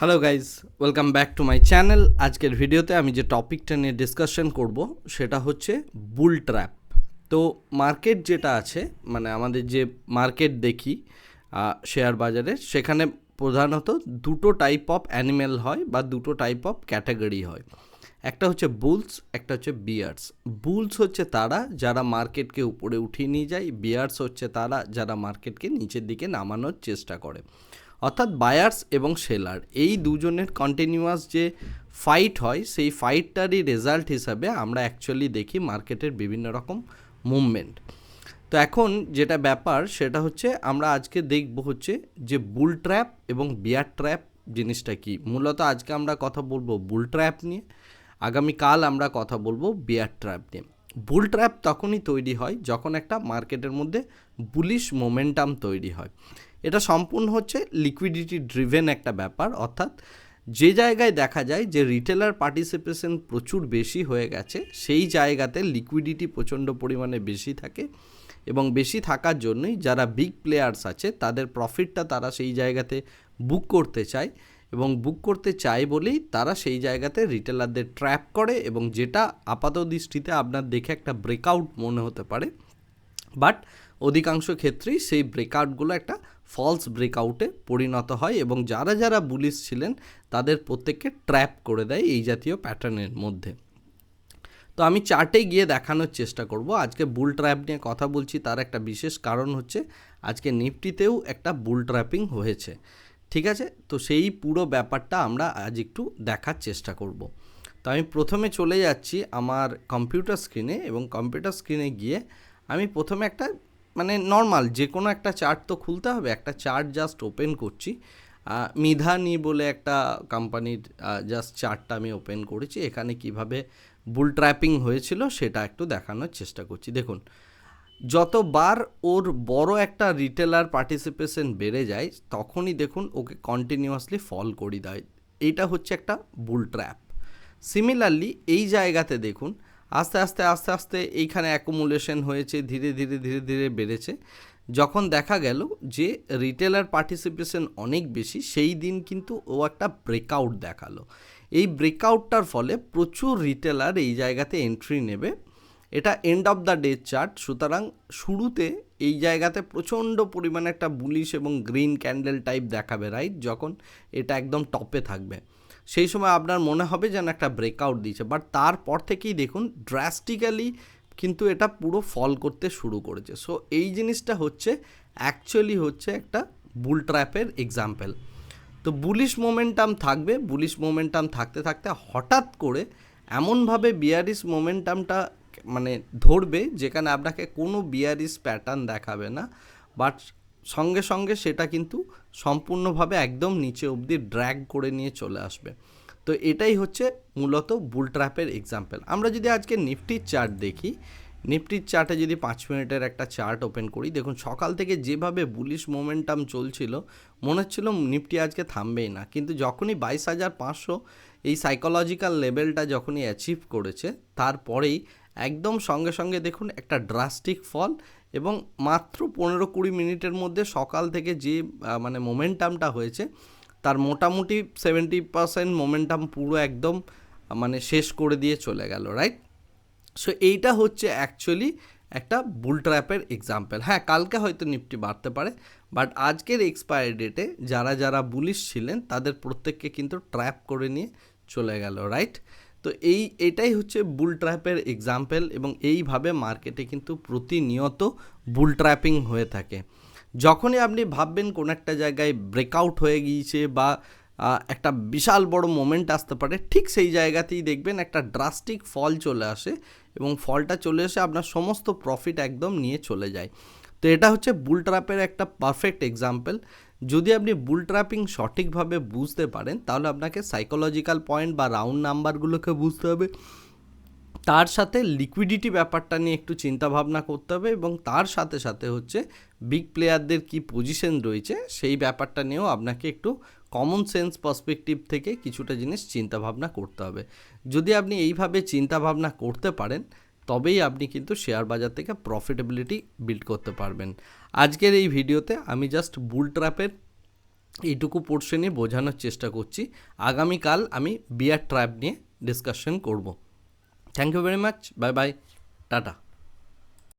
Hello guys welcome back to my channel আজকের ভিডিওতে আমি যে টপিকটা নিয়ে ডিসকাশন করব, সেটা হচ্ছে বুল ট্র্যাপ তো মার্কেট যেটা আছে মানে আমাদের যে মার্কেট দেখি শেয়ার বাজারে, সেখানে প্রধানত দুটো টাইপ অফ অ্যানিম্যাল হয় বা দুটো টাইপ অফ ক্যাটাগরি হয়। একটা হচ্ছে বুলস একটা হচ্ছে বিয়ার্স বুলস হচ্ছে তারা যারা মার্কেটকে উপরে উঠিয়ে নিয়ে যায় বিয়ার্স হচ্ছে তারা যারা মার্কেটকে নিচের দিকে নামানোর চেষ্টা করে। অর্থাৎ বায়ার্স এবং সেলার এই দুজনের কন্টিনিউয়াস যে ফাইট হয়, সেই ফাইটটারই রেজাল্ট হিসাবে আমরা অ্যাকচুয়ালি দেখি মার্কেটের বিভিন্ন রকম মুভমেন্ট তো এখন যেটা ব্যাপার, সেটা হচ্ছে আমরা আজকে দেখব হচ্ছে যে বুল ট্র্যাপ এবং বিয়ার ট্র্যাপ জিনিসটা কি। মূলত আজকে আমরা কথা বলব বুল ট্র্যাপ নিয়ে, আগামীকাল আমরা কথা বলব বিয়ার ট্র্যাপ নিয়ে। বুল ট্র্যাপ তখনই তৈরি হয় যখন একটা মার্কেটের মধ্যে বুলিশ মোমেন্টাম তৈরি হয়। এটা সম্পূর্ণ হচ্ছে লিকুইডিটি ড্রিভেন একটা ব্যাপার, অর্থাৎ যে জায়গায় দেখা যায় যে রিটেলার পার্টিসিপেশন প্রচুর বেশি হয়ে গেছে, সেই জায়গাতে লিকুইডিটি প্রচণ্ড পরিমাণে বেশি থাকে এবং বেশি থাকার জন্যই যারা বিগ প্লেয়ার্স আছে, তাদের প্রফিটটা তারা সেই জায়গাতে বুক করতে চায় এবং বুক করতে চায় বলেই তারা সেই জায়গাতে রিটেলারদের ট্র্যাপ করে এবং যেটা আপাত দৃষ্টিতে আপনার দেখে একটা ব্রেকআউট মনে হতে পারে। বাট অধিকাংশ ক্ষেত্রেই সেই ব্রেকআউটগুলো একটা ফলস ব্রেকআউটে পরিণত হয় এবং যারা যারা বুলিশ ছিলেন, তাদের প্রত্যেককে ট্র্যাপ করে দেয় এই জাতীয় প্যাটার্নের মধ্যে। তো আমি চার্টে গিয়ে দেখানোর চেষ্টা করব। আজকে বুল ট্র্যাপ নিয়ে কথা বলছি, তার একটা বিশেষ কারণ হচ্ছে, আজকে নিফটিতেও একটা বুল ট্র্যাপিং হয়েছে। ঠিক আছে? তো সেই পুরো ব্যাপারটা আমরা আজ একটু দেখার চেষ্টা করব। তো আমি প্রথমে চলে যাচ্ছি আমার কম্পিউটার স্ক্রিনে এবং কম্পিউটার স্ক্রিনে গিয়ে আমি প্রথমে একটা মানে নর্মাল যে কোনো একটা চার্ট তো খুলতে হবে, একটা চার্ট জাস্ট ওপেন করছি। মিধানি বলে একটা কোম্পানির জাস্ট চার্টটা আমি ওপেন করেছি। এখানে কীভাবে বুল ট্র্যাপিং হয়েছিল সেটা একটু দেখানোর চেষ্টা করছি। দেখুন, যতবার ওর বড় একটা রিটেলার পার্টিসিপেশন বেড়ে যায়, তখনই দেখুন ওকে কন্টিনিউয়াসলি ফল করি দেয়। এইটা হচ্ছে একটা বুল ট্র্যাপ সিমিলারলি এই জায়গাতে দেখুন আস্তে আস্তে আস্তে আস্তে এইখানে অ্যাকুমুলেশন হয়েছে, ধীরে ধীরে ধীরে ধীরে বেড়েছে। যখন দেখা গেল যে রিটেলার পার্টিসিপেশন অনেক বেশি, সেই দিন কিন্তু ও একটা ব্রেকআউট দেখাল। এই ব্রেকআউটটার ফলে প্রচুর রিটেলার এই জায়গাতে এন্ট্রি নেবে। এটা end of the day chart সুতরাং শুরুতে এই জায়গাতে প্রচণ্ড পরিমাণে একটা বুলিশ এবং গ্রিন ক্যান্ডেল টাইপ দেখাবে রাইট যখন এটা একদম টপে থাকবে। সেই সময় আপনার মনে হবে যেন একটা ব্রেকআউট দিয়েছে বাট তারপর থেকেই দেখুন ড্রাস্টিক্যালি কিন্তু এটা পুরো ফল করতে শুরু করেছে। সো এই জিনিসটা হচ্ছে অ্যাকচুয়ালি হচ্ছে একটা বুল ট্র্যাপের এক্সাম্পল তো বুলিশ মোমেন্টাম থাকবে বুলিশ মোমেন্টাম থাকতে থাকতে হঠাৎ করে এমনভাবে বিয়ারিস মোমেন্টামটা মানে ধরবে যেখানে আপনাকে কোনো বিয়ারিস প্যাটার্ন দেখাবে না বাট সঙ্গে সঙ্গে সেটা কিন্তু সম্পূর্ণভাবে একদম নিচে অবধি ড্র্যাগ করে নিয়ে চলে আসবে। তো এটাই হচ্ছে মূলত বুল ট্র্যাপের এক্সাম্পল আমরা যদি আজকে নিফটির চার্ট দেখি নিফটির চার্টে যদি পাঁচ মিনিটের একটা চার্ট ওপেন করি, দেখুন সকাল থেকে যেভাবে বুলিশ মোমেন্টাম চলছিল, মনে হচ্ছিল নিফটি আজকে থামবেই না। কিন্তু যখনই বাইশ হাজার পাঁচশো এই সাইকোলজিক্যাল লেভেলটা যখনই অ্যাচিভ করেছে, তারপরেই একদম সঙ্গে সঙ্গে দেখুন একটা ড্রাস্টিক ফল এবং মাত্র পনেরো কুড়ি মিনিটের মধ্যে সকাল থেকে যে মানে মোমেন্টামটা হয়েছে, তার মোটামুটি সেভেন্টি পারসেন্ট মোমেন্টাম পুরো একদম মানে শেষ করে দিয়ে চলে গেল রাইট সো এইটা হচ্ছে অ্যাকচুয়ালি একটা বুল ট্র্যাপের এক্সাম্পল হ্যাঁ কালকে হয়তো নিফটি বাড়তে পারে বাট আজকের এক্সপায়ারি ডেটে যারা যারা বুলিশ ছিলেন, তাদের প্রত্যেককে কিন্তু ট্র্যাপ করে নিয়ে চলে গেল রাইট তো এই, এটাই হচ্ছে বুল ট্র্যাপের এক্সাম্পল এবং এইভাবে মার্কেটে কিন্তু প্রতিনিয়ত বুল ট্র্যাপিং হয়ে থাকে। যখনই আপনি ভাববেন কোনো একটা জায়গায় ব্রেকআউট হয়ে গিয়েছে বা একটা বিশাল বড় মোমেন্ট আসতে পারে, ঠিক সেই জায়গাতেই দেখবেন একটা ড্রাস্টিক ফল চলে আসে এবং ফলটা চলে এসে আপনার সমস্ত প্রফিট একদম নিয়ে চলে যায়। তো এটা হচ্ছে বুল ট্র্যাপের একটা পারফেক্ট এক্সাম্পল যদি আপনি বুল ট্র্যাপিং সঠিকভাবে বুঝতে পারেন, তাহলে আপনাকে সাইকোলজিক্যাল পয়েন্ট বা রাউন্ড নাম্বারগুলোকে বুঝতে হবে। তার সাথে লিকুইডিটি ব্যাপারটা নিয়ে একটু চিন্তা ভাবনা করতে হবে এবং তার সাথে সাথে হচ্ছে বিগ প্লেয়ারদের কি পজিশন রয়েছে, সেই ব্যাপারটা নিয়েও আপনাকে একটু কমন সেন্স পার্সপেক্টিভ থেকে কিছুটা জিনিস চিন্তা ভাবনা করতে হবে। যদি আপনি এইভাবে চিন্তা ভাবনা করতে পারেন তবেই আপনি কিন্তু শেয়ার বাজার থেকে প্রফিটেবিলিটি বিল্ড করতে পারবেন। আজকের এই ভিডিওতে আমি জাস্ট বুল ট্র্যাপের এইটুকু পোর্শনে বোঝানোর চেষ্টা করছি। আগামীকাল আমি বিয়ার ট্র্যাপ নিয়ে ডিসকাশন করব। Thank you very much bye bye tata.